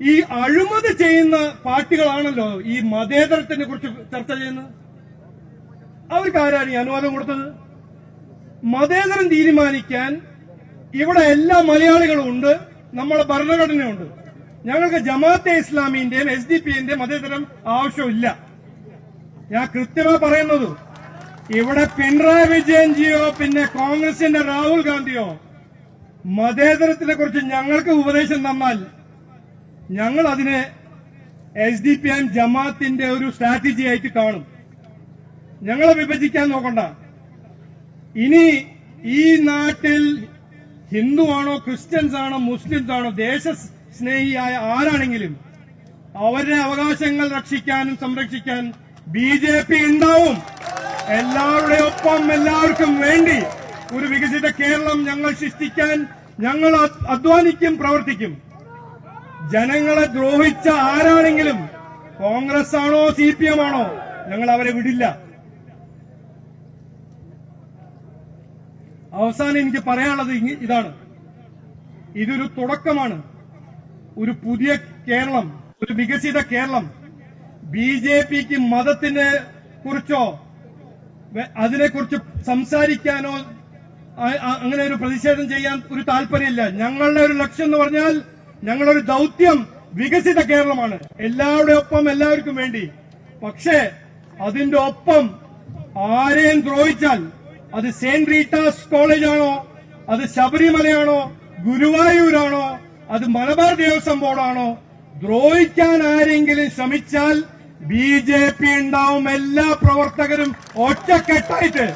ഈ അഴിമതി ചെയ്യുന്ന പാർട്ടികളാണല്ലോ ഈ മതേതരത്തിനെ കുറിച്ച് ചർച്ച ചെയ്യുന്നത്? അവർക്ക് ആരാണ് ഈ അനുവാദം കൊടുത്തത്? മതേതരം തീരുമാനിക്കാൻ ഇവിടെ എല്ലാ മലയാളികളും ഉണ്ട് നമ്മുടെ ഭരണഘടനയുണ്ട്. ഞങ്ങൾക്ക് ജമാഅത്തെ ഇസ്ലാമിന്റെയും എസ് ഡി പിന്റെയും മതേതരം ആവശ്യമില്ല. ഞാൻ കൃത്യമായി പറയുന്നത് ഇവിടെ പിണറായി വിജയൻജിയോ പിന്നെ കോൺഗ്രസിന്റെ രാഹുൽ ഗാന്ധിയോ മതേതരത്തിനെ കുറിച്ച് ഞങ്ങൾക്ക് ഉപദേശം തന്നാൽ ഞങ്ങൾ അതിനെ എസ് ഡി പി എം ജമാഅത്തിന്റെ ഒരു സ്ട്രാറ്റജി ആയിട്ട് കാണും. ഞങ്ങളെ വിഭജിക്കാൻ നോക്കണ്ട. ഇനി ഈ നാട്ടിൽ ഹിന്ദുവാണോ ക്രിസ്ത്യൻസ് ആണോ മുസ്ലിംസ് ആണോ ദേശ സ്നേഹിയായ ആരാണെങ്കിലും അവരുടെ അവകാശങ്ങൾ രക്ഷിക്കാനും സംരക്ഷിക്കാൻ ബി ജെ പി ഉണ്ടാവും. എല്ലാവരുടെ ഒപ്പം എല്ലാവർക്കും വേണ്ടി ഒരു വികസിത കേരളം ഞങ്ങൾ സൃഷ്ടിക്കാൻ ഞങ്ങൾ അധ്വാനിക്കും പ്രവർത്തിക്കും. ജനങ്ങളെ ദ്രോഹിച്ച ആരാണെങ്കിലും കോൺഗ്രസ് ആണോ സി പി എം ആണോ ഞങ്ങൾ അവരെ വിടില്ല. അവസാനം എനിക്ക് പറയാനുള്ളത് ഇതാണ്. ഇതൊരു തുടക്കമാണ്. ഒരു പുതിയ കേരളം ഒരു വികസിത കേരളം. ബി ജെ പിക്ക് മതത്തിനെ കുറിച്ചോ അതിനെക്കുറിച്ച് സംസാരിക്കാനോ അങ്ങനെ ഒരു പ്രതിഷേധം ചെയ്യാൻ ഒരു താല്പര്യമില്ല. ഞങ്ങളുടെ ഒരു ലക്ഷ്യം എന്ന് പറഞ്ഞാൽ ഞങ്ങളുടെ ഒരു ദൗത്യം വികസിത കേരളമാണ്. എല്ലാവരുടെ ഒപ്പം എല്ലാവർക്കും വേണ്ടി. പക്ഷേ അതിന്റെ ഒപ്പം ആരെയും ദ്രോഹിച്ചാൽ അത് സെന്റ് റീറ്റാസ് കോളേജാണോ അത് ശബരിമലയാണോ ഗുരുവായൂരാണോ അത് മലബാർ ദേവസ്വം ബോർഡാണോ ദ്രോഹിക്കാൻ ആരെങ്കിലും ശ്രമിച്ചാൽ ബി ജെ പി ഉണ്ടാവും. എല്ലാ പ്രവർത്തകരും ഒറ്റക്കെട്ടായിട്ട്.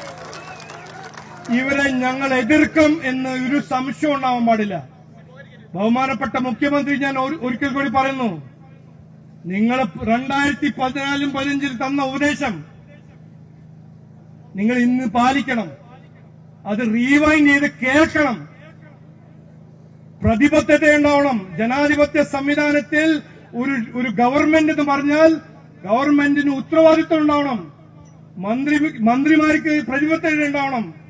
ഇവരെ ഞങ്ങൾ എതിർക്കും എന്ന് ഒരു സംശയം ഉണ്ടാവാൻ പാടില്ല. ബഹുമാനപ്പെട്ട മുഖ്യമന്ത്രി ഞാൻ ഒരു- ഒരിക്കൽ കൂടി പറയുന്നു. നിങ്ങൾ രണ്ടായിരത്തി പതിനാലും പതിനഞ്ചിൽ തന്ന ഉപദേശം നിങ്ങൾ ഇന്ന് പാലിക്കണം. അത് റീവൈൻഡ് ചെയ്ത് കേൾക്കണം. പ്രതിബദ്ധത ഉണ്ടാവണം. ജനാധിപത്യ സംവിധാനത്തിൽ ഒരു ഒരു ഗവൺമെന്റ് എന്ന് പറഞ്ഞാൽ ഗവൺമെന്റിന് ഉത്തരവാദിത്വം ഉണ്ടാവണം. മന്ത്രി മന്ത്രിമാർക്ക് പ്രതിബദ്ധത ഉണ്ടാവണം.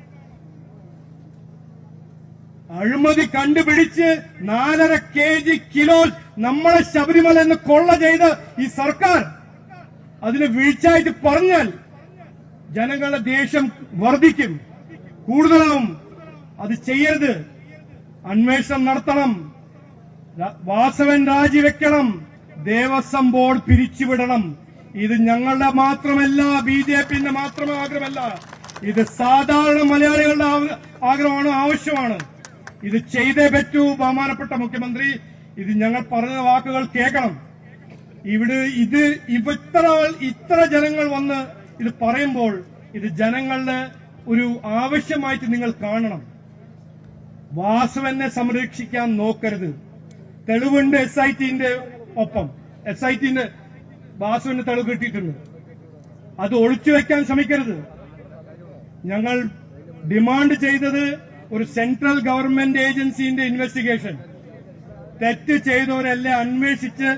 അഴിമതി കണ്ടുപിടിച്ച് നാലര കെ ജി കിലോ നമ്മളെ ശബരിമല എന്ന് കൊള്ള ചെയ്ത് ഈ സർക്കാർ. അതിന് വീഴ്ചയായിട്ട് പറഞ്ഞാൽ ജനങ്ങളുടെ ദേഷ്യം വർദ്ധിക്കും. കൂടുതലാവും അത് ചെയ്യരുത്. അന്വേഷണം നടത്തണം. വാസവൻ രാജിവെക്കണം. ദേവസ്വം ബോർഡ് പിരിച്ചുവിടണം. ഇത് ഞങ്ങളുടെ മാത്രമല്ല ബി ജെ പിന്റെ മാത്രം ആഗ്രഹമല്ല. ഇത് സാധാരണ മലയാളികളുടെ ആഗ്രഹമാണ് ആവശ്യമാണ്. ഇത് ചെയ്തേ പറ്റൂ ബഹുമാനപ്പെട്ട മുഖ്യമന്ത്രി. ഇത് ഞങ്ങൾ പറഞ്ഞ വാക്കുകൾ കേൾക്കണം. ഇവിടെ ഇത് ഇത്ര ഇത്ര ജനങ്ങൾ വന്ന് ഇത് പറയുമ്പോൾ ഇത് ജനങ്ങളുടെ ഒരു ആവശ്യമായിട്ട് നിങ്ങൾ കാണണം. വാസവനെ സംരക്ഷിക്കാൻ നോക്കരുത്. തെളിവുണ്ട് എസ് ഐ ടിന്റെ ഒപ്പം. എസ് ഐ ടിന്റെ വാസുവിന് തെളിവ് കിട്ടിയിട്ടുണ്ട്. അത് ഒളിച്ചു വെക്കാൻ ശ്രമിക്കരുത്. ഞങ്ങൾ ഡിമാൻഡ് ചെയ്തത് ഒരു സെൻട്രൽ ഗവൺമെന്റ് ഏജൻസിന്റെ ഇൻവെസ്റ്റിഗേഷൻ തെറ്റ് ചെയ്തവരെല്ലാം അന്വേഷിച്ച്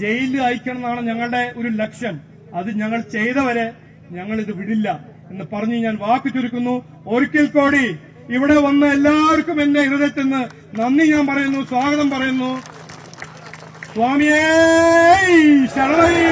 ജയിലിൽ അയക്കണം എന്നാണ് ഞങ്ങളുടെ ഒരു ലക്ഷ്യം. അത് ഞങ്ങൾ ചെയ്തവരെ ഞങ്ങൾ ഇത് വിടില്ല എന്ന് പറഞ്ഞ് ഞാൻ വാക്ക് ചുരുക്കുന്നു. ഒരിക്കൽ കൂടി ഇവിടെ വന്ന എല്ലാവർക്കും എന്റെ ഹൃദയത്തിൽ നിന്ന് നന്ദി ഞാൻ പറയുന്നു സ്വാഗതം പറയുന്നു. സ്വാമിയേ ശരണയ്യപ്പ